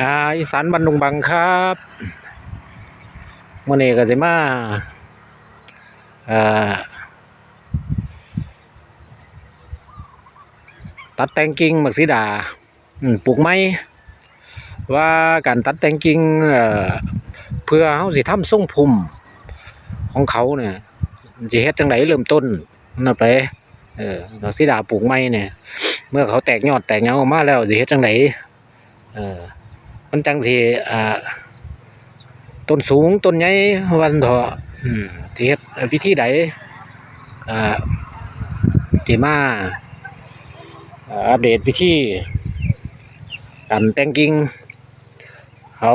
อ่าอีสานบันดุงบังครับมื่อนี้ก็จะมาเอ่อตัดแต่งกิ่งมักสีดาปลูกไม้ว่าการตัดแต่งกิ่งเเพื่อเฮาสิทำทรงพุ่มของเขาเนี่ยสิเฮ็ดจังไดเริ่มต้นนั่นไปเออมักสีดาปลูกไม้เนี่ย เมื่อเขาแตกยอดแตกหยังออกมาแล้วสิเฮ็ดจังไดเออ มันจังสิอ่าต้นสูงต้นใหญ่วันเถาะอืมสิเฮ็ดวิธีใดอ่าสิมาอ่าอัปเดตวิธีการแต่งกิ่งเขา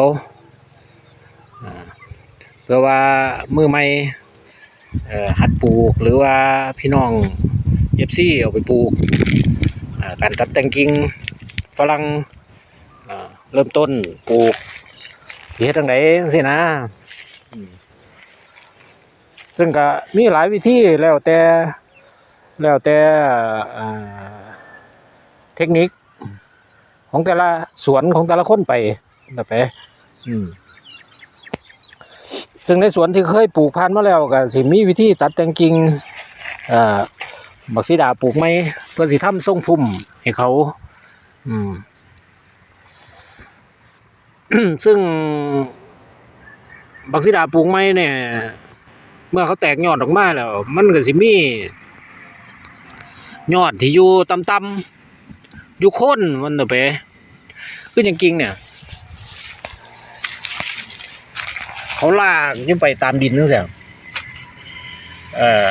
เพื่อว่ามือใหม่หัดปลูกหรือว่าพี่น้องเอฟซีเอาไปปลูกการตัดแต่งกิ่งฝรั่ง เริ่มต้นปลูกเฮ็ดจังไดจังซี่นะซึ่งก็มีหลายวิธีแล้วแต่แล้วแต่เทคนิค ของแต่ละสวนของแต่ละคนไปนะไปอืมซึ่งในสวนที่เคยปลูกพันธุ์มาแล้วก็สิมีวิธีตัดแต่งกิ่งอ่าบักสีดาปลูกไหมเพื่อสิทำทรงพุ่มให้เขา อืม ซึ่งบักซิดาปลูกไม้เนี่ย เมื่อเขาแตกยอดออกมาแล้ว มันก็สิมียอดที่อยู่ต่ำๆอยู่โคนมันเด้อไปคือจริงเนี่ย เขาลากยิ่งไปตามดินนั่นแหละเออ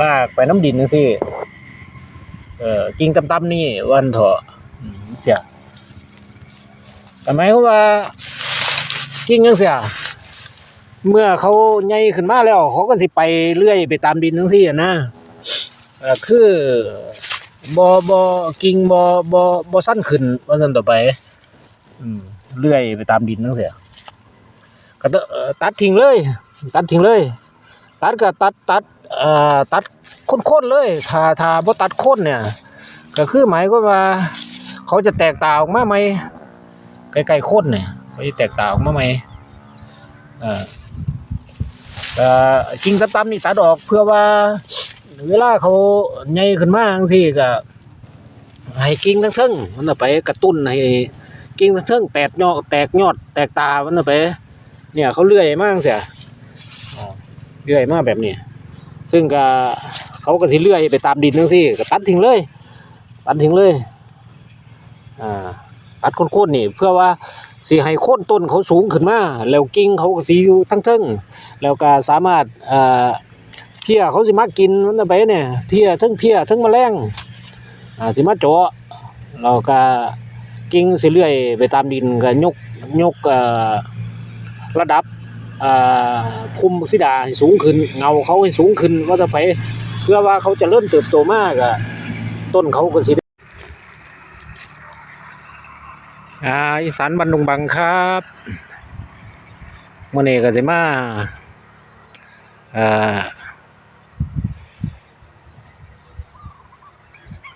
ลากไปน้ำดินนั่นสิเออกิ่งต่ำๆนี่วันเถอะเสีย แต่หมายความว่ากิ่งจังเสียเมื่อเขาใหญ่ขึ้นมาแล้ว เขาก็สิไปเรื่อยไปตามดินจังซี่นะคือบ่บ่กิ่งบ่บ่บ่สั้นขึ้นว่าซั่นต่อไปเรื่อยไปตามดินจังเสียก็ตัดทิ้งเลย ตัดทิ้งเลย ตัดก็ตัดตัดตัดโค่นๆเลยถ้าถ้าบ่ตัดโค่นเนี่ย ก็คือหมายความว่า เขาจะแตกตาออกมาไหม ใกล้ๆโค่นเนี่ยเขาจะแตกต่างออกมาไหมเอ่าเอ่อกิ่งต่ำๆนี่ตัดอกเพื่อว่า เวลาเขาใหญ่ขึ้นมาจังซี่ก็ให้กิ่งทั้งเทิงมันน่ะไปกระตุ้นให้กิ่งทั้งเทิงแตกยอดแตกยอดแตกตามันน่ะไป เนี่ยเขาเลื่อยมากเสียเลื่อยมากแบบนี้ ซึ่งก็เขาก็สิเลื่อยไปตามดินจังซี่ก็ตัดทิ้งเลย ตัดทิ้งเลย อ่า ตัดโค่นๆนี่ เพื่อว่าสิให้โค่นต้นเขาสูงขึ้นมาแล้วกิ่งเขาก็สิอยู่ทั้งเทิงแล้วก็สามารถเพี้ยเขาสิมากินมันไปเนี่ยเพี้ยทั้งเพี้ยทั้งแมลงสิมาเจาะแล้วก็กิ่งสิเลื่อยไปตามดินก็ยกยกระดับภูมิสิดาให้สูงขึ้น เงาเขาให้สูงขึ้นว่าจะไป เพื่อว่าเขาจะเริ่มเติบโตมากอะต้นเขาก็สิ อ่าอีสานบันดุงบังครับมื่อนี้ก็จะมาเอ่อ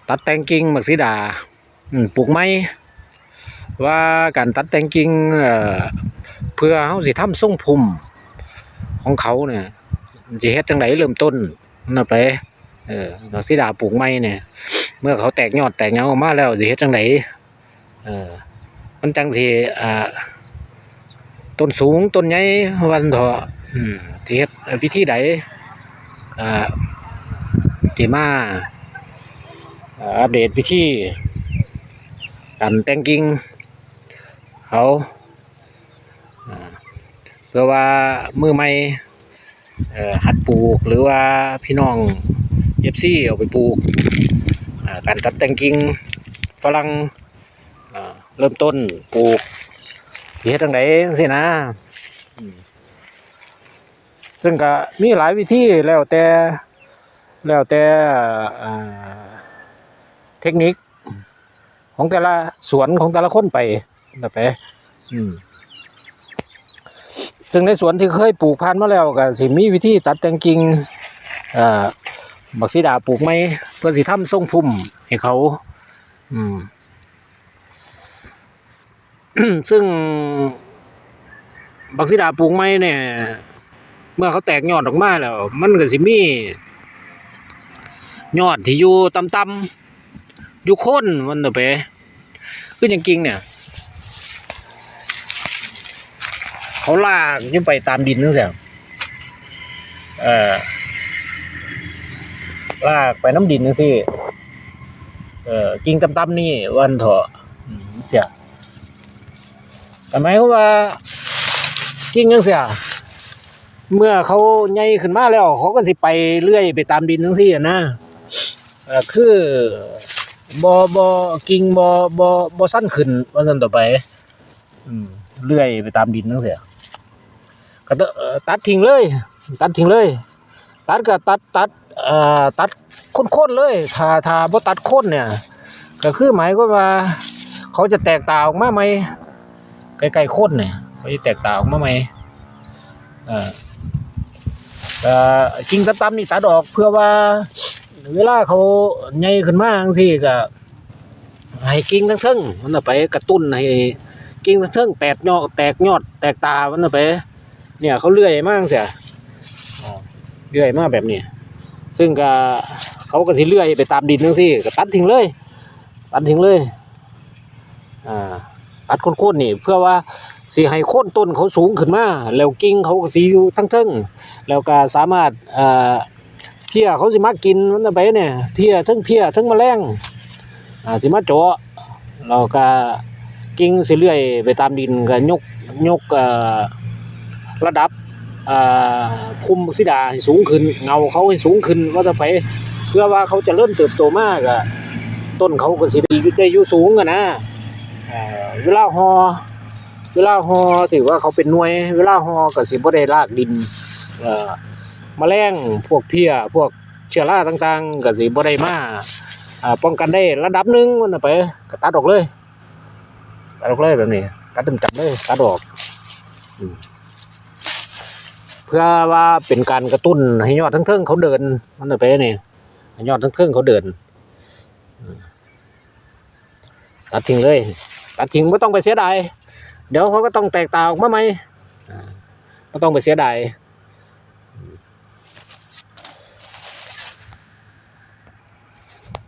ตัดแต่งกิ่งมักสีดาปลูกไม้ว่าการตัดแต่งกิ่งเเพื่อเฮาสิทำทรงพุ่มของเขาเนี่ยสิเฮ็ดจังไดเริ่มต้นนั่นไปเออมักสีดาปลูกไม้เนี่ย เมื่อเขาแตกยอดแตกหยังออกมาแล้วสิเฮ็ดจังไดเออ มันจังสิอ่าต้นสูงต้นใหญ่วันเถาะอืมสิเฮ็ดวิธีใดอ่าสิมาอัปเดตวิธีการแต่งกิ่งเขาเพื่อว่ามือใหม่หัดปลูกหรือว่าพี่น้องเอฟซีเอาไปปลูกการตัดแต่งกิ่งฝรั่ง เริ่มต้นปลูกสิเฮ็ดจังไดจังซี่นะอืมซึ่งก็มีหลายวิธีแล้วแต่แล้วแต่อ่าเทคนิค ของแต่ละสวนของแต่ละคนไปนะไปอืมซึ่งในสวนที่เคยปลูกพันธุ์มาแล้วก็สิมีวิธีตัดแต่งกิ่งอ่าบักสีดาปลูกไหมเพื่อสิทำทรงพุ่มให้เขา อืม ซึ่งบักซิดาปลูกไม้เนี่ย เมื่อเขาแตกยอดออกมาแล้ว มันก็สิมียอดที่อยู่ต่ำๆอยู่โคนมันน่ะไปคือจริงเนี่ย เขาลากขึ้นไปตามดินนั่นแหละเออลากไปน้ำดินนั่นสิเออกิ่งต่ำๆนี่วันเถอะเสีย แต่หมายความว่ากิ่งยังเสียเมื่อเขาใหญ่ขึ้นมาแล้ว เขาก็สิไปเรื่อยไปตามดินทั้งสี่นะคือบอบอกิ่งบอบอบอสั้นขึ้นว่าสั้นต่อไปเรื่อยไปตามดินทั้งเสียก็ตัดทิ้งเลย ตัดทิ้งเลย ตัดก็ตัดตัดตัดโค่นๆเลยถ้าถ้าบ่ตัดโค่นเนี่ย ก็คือหมายก็ว่า เขาจะแตกตาออกมาไหม ใกล้ๆโค่นเนี่ยเขาจะแตกตาออกมาไหมอ่าเอ่อกิ่งต่ำๆนี่ตัดออกเพื่อว่า เวลาเขาใหญ่ขึ้นมาจังซี่ก็ให้กิ่งทั้งเทิงมันน่ะไปกระตุ้นให้กิ่งทั้งเทิงแตกยอดแตกยอดแตกตามันน่ะไป เนี่ยเขาเลื่อยมาจังซี่อ๋อเลื่อยมากแบบนี้ซึ่งก็เขาก็สิเลื่อยไปตามดินจังซี่ก็ตัดทิ้งเลย ตัดทิ้งเลย อ่า ตัดโค่นๆนี่ เพื่อว่าสิให้โค่นต้นเขาสูงขึ้นมาแล้วกิ่งเขาก็สิอยู่ทั้งเทิงแล้วก็สามารถเพี้ยเขาสิมากินมันเอาไปเนี่ยเพี้ยทั้งเพี้ยทั้งแมลงสิมาเจาะแล้วก็กิ่งสิเลื่อยไปตามดินก็ยกยกระดับอ่าภูมิสิดาให้สูงขึ้น เงาเขาให้สูงขึ้นว่าจะไป เพื่อว่าเขาจะเริ่มเติบโตมากอะต้นเขาก็สิได้ยู่ได้อยู่สูงอะนะ เวลาหอเวลาหอถือว่าเขาเป็นหน่วย เวลาหอก็สิบ่ได้ลากดินเอ่อแมลงพวกเพี้ยพวกเชื้อราต่างๆก็สิบ่ได้มาป้องกันได้ระดับหนึ่งมันน่ะไปก็ตัดออกเลยตัดออกเลยแบบนี้ตัดจับเลยตัดออกเพื่อว่าเป็นการกระตุ้นให้ยอดทั้งเทิงเขาเดินมันน่ะไปนี่ให้ยอดทั้งเทิงเขาเดินตัดทิ้งเลย ตัดทิ้งไม่ต้องไปเสียดายเดี๋ยวเขาก็ต้องแตกตาออกมาใหม่ไม่ต้องไปเสียดาย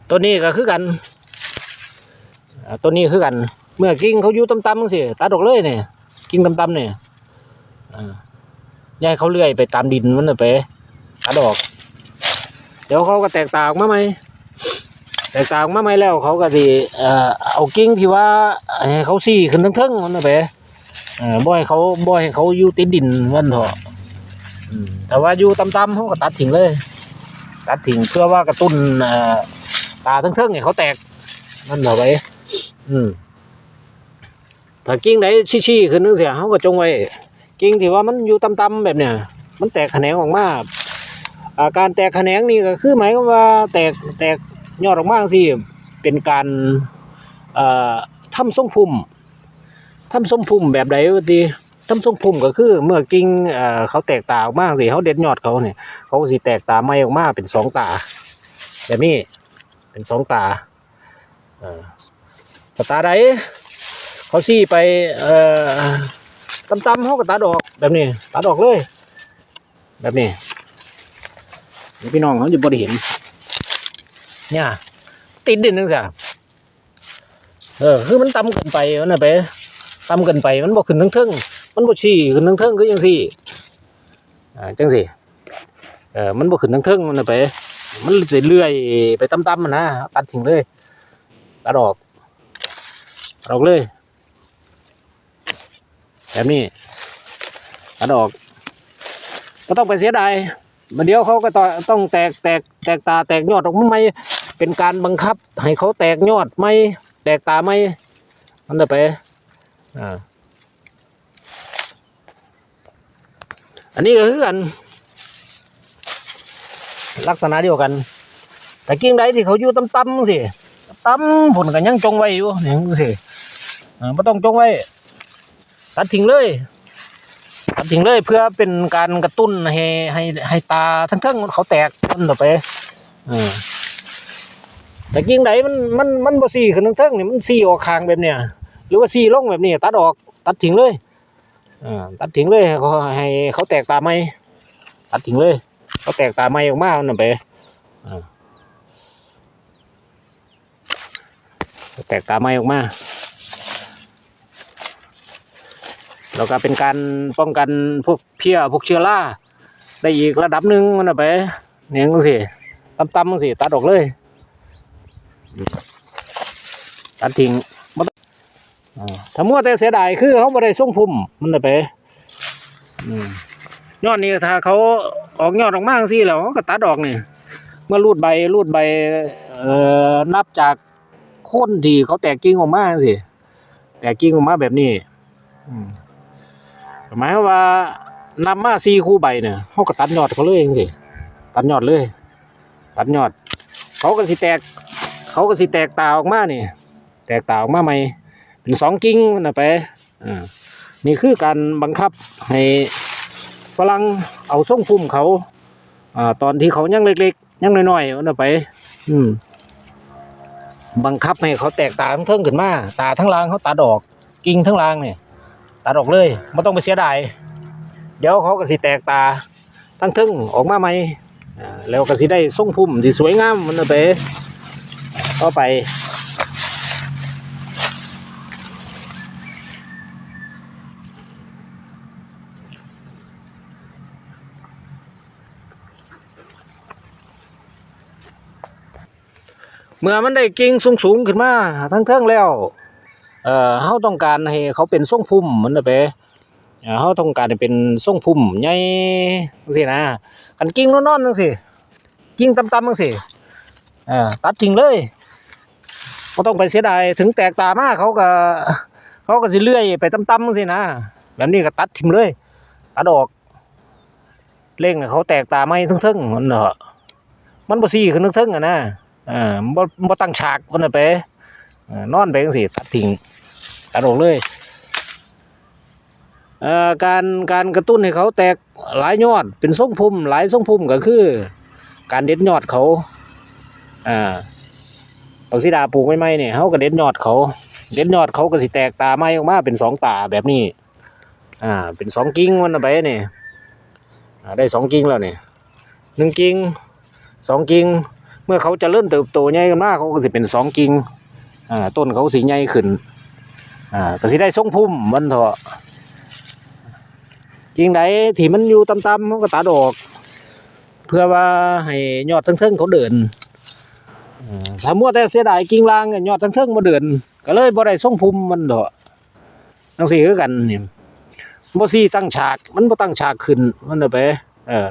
ตัวนี้ก็คือกันตัวนี้คือกัน เมื่อกิ่งเขาอยู่ต่ำๆจังซี่ตัดออกเลยเนี่ยกิ่งต่ำๆเนี่ยอ่ายเขาเลื่อยไปตามดินมันน่ะไปตัดออก เดี๋ยวเขาก็แตกตาออกมาใหม่ แตกตาออกมาใหม่แล้วเขาก็สิเอ่อเอากิ่งที่ว่าให้เขาซี่ขึ้นทั้งเทิงมันนะไปเอ่อบ่ให้เขาบ่ให้เขาอยู่ติดดินมันเถอะอืมแต่ว่าอยู่ต่ำๆเขาก็ตัดทิ้งเลย ตัดทิ้งเพื่อว่ากระตุ้นเอ่อตาทั้งเทิงเนี่ยเขาแตกนั่นเถอาไว้อืมถ้ากิ่งไหนชี้ๆขึ้นนึงเสียเขาก็จงไว้กิ่งที่ว่ามันอยู่ต่ำๆแบบเนี้ยมันแตกแขนงออกมาอาการแตกแขนงนี่ก็คือหมายความว่าแตกแตก ยอดออกมาสิเป็นการทำทรงพุ่มทำทรงพุ่มแบบใดวะทีทำทรงพุ่มก็คือ เมื่อกิ่งเขาแตกตาออกมากสิเขาเด็ดยอดเขาเนี่ยเขาสิแตกตาไม่ออกมาเป็นสองตาแบบนี้เป็นสองตาเอ่อแต่ตาใดเขาซี่ไปเอ่อตำๆเขาก็ตัดออกแบบนี้ตัดออกเลย แบบนี้พี่น้องเขาจะบ่ได้เห็น เนี่ยติดดินนึงสิเออคือมันต่ำเกินไปมันน่ะไปต่ำเกินไปมันบ่ขึ้นทั้งเทิงมันบ่ชี้ขึ้นทั้งเทิงคือจังซี่อ่าจังซี่เออมันบ่ขึ้นทั้งเทิงมันน่ะไป มันจะเลื่อยไปตำๆมันนะตัดทิ้งเลยตัดออกตัดออกเลย แบบนี้ตัดออกก็ต้องไปเสียดายมาเดี๋ยวเขาก็ต้องแตกแตกแตกตาแตกยอดออกมาไม่ เป็นการบังคับให้เขาแตกยอดไม่แตกตาไม่มันจะไปอ่าอันนี้ก็คือกัน ลักษณะเดียวกัน แต่กิ่งใดที่เขาอยู่ต่ำๆสิต่ำผลก็ยังจงไว้อยู่อย่างสิอ่าไม่ต้องจงไว้ตัดทิ้งเลยตัดทิ้งเลยเพื่อเป็นการกระตุ้นให้ให้ให้ตาทั้งเทิงๆเขาแตกต้นต่อไปอ่า แต่กิ่งใดมันมันมันบ่ซี่ขึ้นทั้งเทิงนี่มันซี่ออกคางแบบเนี้ยหรือว่าซี่ลงแบบนี้ตัดออกตัดทิ้งเลยอ่าตัดทิ้งเลยเขาให้เขาแตกตาไหมตัดทิ้งเลย เขาแตกตาไหมออกมาหนั่นไปแตกตาไหมออกมาแล้วก็เป็นการป้องกันพวกเพี้ยพวกเชื้อราได้อีกระดับหนึ่งมันะไปเนี่ยจังสิตำๆจังสิตัดออกเลย ตัดทิ้งถ้ามัวแต่เสียดายคือเขาบ่ได้ส่งพุ่มมันน่ะไปยอดนี่ถ้าเขาออกยอดออกมาจังซี่แล้วเขาก็ตัดออกนี่เมื่อรูดใบรูดใบเอ่อนับจากโคนที่เขาแตกกิ่งออกมาจังซี่แตกกิ่งออกมาแบบนี้หมายว่านำมาสี่คู่ใบเนี่ยเขาก็ตัดยอดเขาเลยจังซี่ตัดยอดเลย ตัดยอด เขาก็สิแตก เขาก็สิแตกตาออกมาเนี่ยแตกตาออกมาใหม่เป็นสองกิ่งนะไปอ่านี่คือการบังคับให้ฝรั่งเอาส่งพุ่มเขาอ่าตอนที่เขายังเล็กๆยังน้อยๆนะไป อืมบังคับให้เขาแตกตาทั้งเทิงขึ้นมาตาทั้งล่างเขาตัดอก กิ่งทั้งล่างเนี่ยตัดอกเลยไม่ต้องไปเสียดายเดี๋ยวเขาก็สิแตกตาทั้งเทิงออกมาใหม่แล้วก็สิได้ส่งพุ่มที่สวยงามมันนะไป ต่อไป เมื่อมันได้กิ่งสูงๆขึ้นมาทั้งเทิงแล้ว เอ่อเฮาต้องการให้เขาเป็นทรงพุ่มมันนะไปเอ่อเฮาต้องการให้เป็นทรงพุ่มใหญ่จังซี่นะคันกิ่งนอนๆจังซี่กิ่งต่ำๆจังซี่เอ่อตัดทิ้งเลย บ่ต้องไปเสียดายถึงแตกตามากเขาก็เขาก็สิเลื่อยไปต่ำๆจังซี่นะแบบนี้ก็ตัดทิ้งเลยตัดออกเร่งเขาแตกตาไม่ทึ่งๆมันเนาะมันบ่ซี่ขึ้นทึ่งๆอะนะอ่าบ่บ่ตั้งฉากคนน่ะไปนอนไปจังซี่ตัดทิ้งตัดออกเลยเอ่อการการกระตุ้นให้เขาแตกหลายยอดเป็นทรงพุ่มหลายทรงพุ่มก็คือ การเด็ดยอดเขาอ่า ปักสีดาปลูกใหม่เนี่ยเขาก็เด็ดยอดเขา เด็ดยอดเขาก็สิแตกตาไม้ออกมาเป็นสองตาแบบนี้ อ่า เป็นสองกิ่งมันนะไปเนี่อ่าได้สองกิ่งแล้วเนี่ยหนึ่งกิ่งสองกิ่งเมื่อเขาจะเริ่มเติบโตใหญ่กันมากเขาก็สิเป็นสองกิ่งอ่าต้นเขาสีใหญ่ขึ้นอ่าก็สิได้ทรงพุ่มมันเถอะจริงใดที่มันอยู่ต่ำๆเขาก็ตัดออก เพื่อว่าให้ยอดทั้งๆเขาเดิน ถ้ามัวแต่เสียดายกิ่งล่างยอดทั้งเทิงมาเดินก็เลยบ่ได้ทรงพุ่มมันเถอะทั้งสี่คือกันนี่บ่ซี่ตั้งฉาก มันบ่ตั้งฉากขึ้น มันเอาไป เออ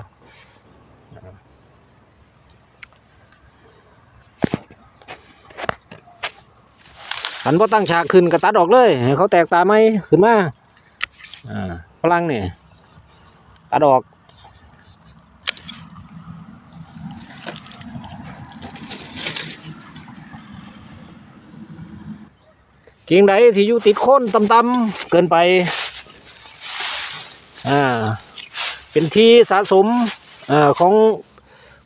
หันพอตั้งฉากขึ้นก็ตัดออกเลย เขาแตกตาไหมขึ้นมาอ่าพลังเนี่ยตัดออก กิ่งใดที่อยู่ติดโคนต่ำๆเกินไป อ่า เป็นที่สะสมอ่าของ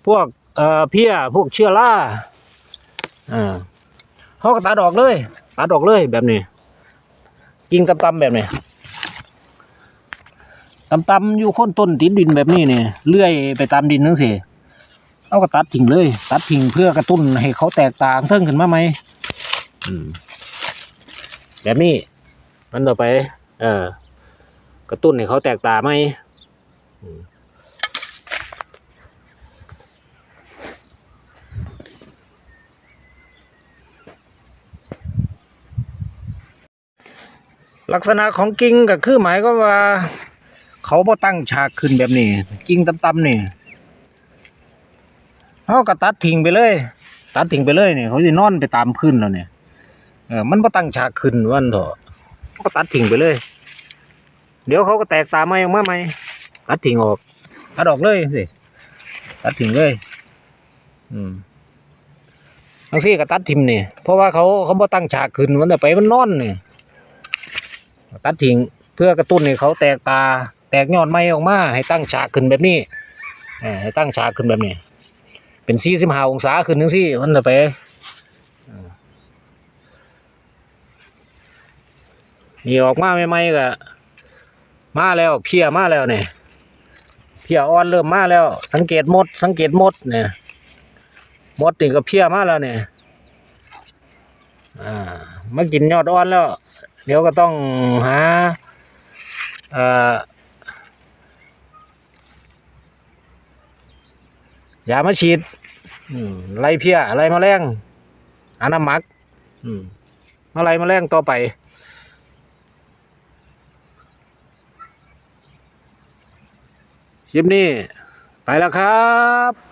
พวกเอ่อพี้ยพวกเชื้อราอ่าเขาก็ตัดออกเลย ตัดออกเลยแบบนี้ กิ่งต่ำๆแบบนี้ต่ำๆอยู่โคนต้นติดดินแบบนี้เนี่ยเลื่อยไปตามดินนั่นสิเขาก็ตัดทิ้งเลย ตัดทิ้งเพื่อกระตุ้นให้เขาแตกต่างเพิ่งขึ้นมาไหมอืม แบบนี้ มันต่อไป เออกระตุ้นให้เขาแตกตาไหมลักษณะของกิ่งก็คือหมายก็ว่า เขาบ่ตั้งฉากขึ้นแบบนี้กิ่งต่ำๆนี่เขาก็ตัดทิ้งไปเลย ตัดทิ้งไปเลยเนี่ยเขาจะนอนไปตามพื้นแล้วเนี่ย เออมันบ่ตั้งฉากขึ้นวันเถอะก็ตัดทิ้งไปเลย เดี๋ยวเขาก็แตกตาใหม่ออกมาใหม่ตัดทิ้งออกตัดออกเลยสิตัดทิ้งเลย อืมบางทีก็ตัดทิ้งนี่ยเพราะว่าเขาเขาบ่ตั้งฉากขึ้นมันจะไปมันนอนเนี่ยตัดทิ้งเพื่อกระตุ้นให้เขาแตกตา แตกยอดไม้ออกมาให้ตั้งฉากขึ้นแบบนี้อให้ตั้งฉากขึ้นแบบนี้ เป็นสี่สิบห้าองศาขึ้นทั้งสี่มันจะไปเอ่อ นี่ออกมาใหม่ๆก็มาแล้วเพียมาแล้วเนี่ยเพียอ่อนเริ่มมาแล้ว สังเกตมด สังเกตมดเนี่ยมดนี่ก็เพียมาแล้วเนี่ยอ่ามากินยอดอ่อนแล้ว เดี๋ยวก็ต้องหาเอ่อยามาฉีดอืมไล่เพี้ยไล่แมลงอาน้ำหมักอืมมาไล่แมลงต่อไป คลิปนี้ ไปแล้วครับ